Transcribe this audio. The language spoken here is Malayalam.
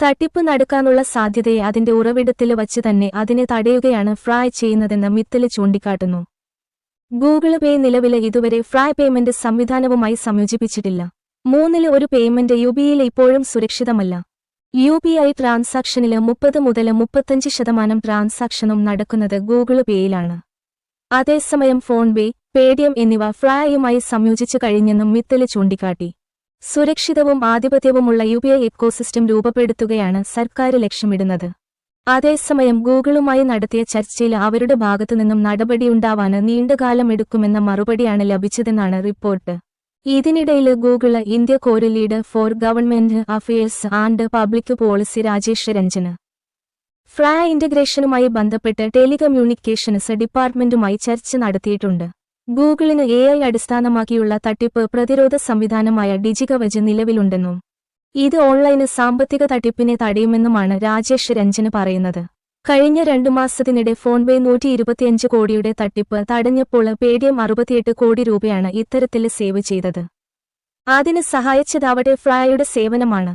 തട്ടിപ്പ് നടക്കാനുള്ള സാധ്യതയെ അതിന്റെ ഉറവിടത്തിൽ വച്ച് തന്നെ അതിനെ തടയുകയാണ് ഫ്രായ് ചെയ്യുന്നതെന്ന് മിത്തൽ ചൂണ്ടിക്കാട്ടുന്നു. ഗൂഗിൾ പേ നിലവിൽ ഇതുവരെ ഫ്രായ് പേയ്മെന്റ് സംവിധാനവുമായി സംയോജിപ്പിച്ചിട്ടില്ല. മൂന്നിൽ ഒരു പേയ്മെന്റ് യു ബിയിൽ ഇപ്പോഴും സുരക്ഷിതമല്ല. യു പി ഐ ട്രാൻസാക്ഷനിൽ മുപ്പത് മുതൽ മുപ്പത്തഞ്ച് ശതമാനം ട്രാൻസാക്ഷനും നടക്കുന്നത് ഗൂഗിൾ പേയിലാണ്. അതേസമയം ഫോൺപേ പേടിഎം എന്നിവ ഫ്രായുമായി സംയോജിച്ചു കഴിഞ്ഞെന്നും മിത്തൽ ചൂണ്ടിക്കാട്ടി. സുരക്ഷിതവും ആധിപത്യവുമുള്ള യു പി ഐ എക്കോസിസ്റ്റം രൂപപ്പെടുത്തുകയാണ് സർക്കാർ ലക്ഷ്യമിടുന്നത്. അതേസമയം ഗൂഗിളുമായി നടത്തിയ ചർച്ചയിൽ അവരുടെ ഭാഗത്തുനിന്നും നടപടിയുണ്ടാവാന് നീണ്ടകാലം എടുക്കുമെന്ന മറുപടിയാണ് ലഭിച്ചതെന്നാണ് റിപ്പോർട്ട്. ഇതിനിടയിൽ Google India core lead for government affairs and public policy Rajesh Ranjan. ഫ്രാ ഇന്റഗ്രേഷനുമായി ബന്ധപ്പെട്ട് ടെലികമ്മ്യൂണിക്കേഷൻസ് ഡിപ്പാർട്ട്മെന്റുമായി ചർച്ച നടത്തിയിട്ടുണ്ട്. ഗൂഗിളിന് എ ഐ അടിസ്ഥാനമാക്കിയുള്ള തട്ടിപ്പ് പ്രതിരോധ സംവിധാനമായ ഡിജികവജ് നിലവിലുണ്ടെന്നും ഇത് ഓൺലൈന് സാമ്പത്തിക തട്ടിപ്പിനെ തടയുമെന്നുമാണ് രാജേഷ് രഞ്ജന് പറയുന്നത്. കഴിഞ്ഞ രണ്ടു മാസത്തിനിടെ ഫോൺപേ നൂറ്റി ഇരുപത്തിയഞ്ച് കോടിയുടെ തട്ടിപ്പ് തടഞ്ഞപ്പോൾ പേടിഎം അറുപത്തിയെട്ട് കോടി രൂപയാണ് ഇത്തരത്തിൽ സേവ് ചെയ്തത്. അതിന് സഹായിച്ചതാവട്ടെ ഫ്ലായുടെ സേവനമാണ്.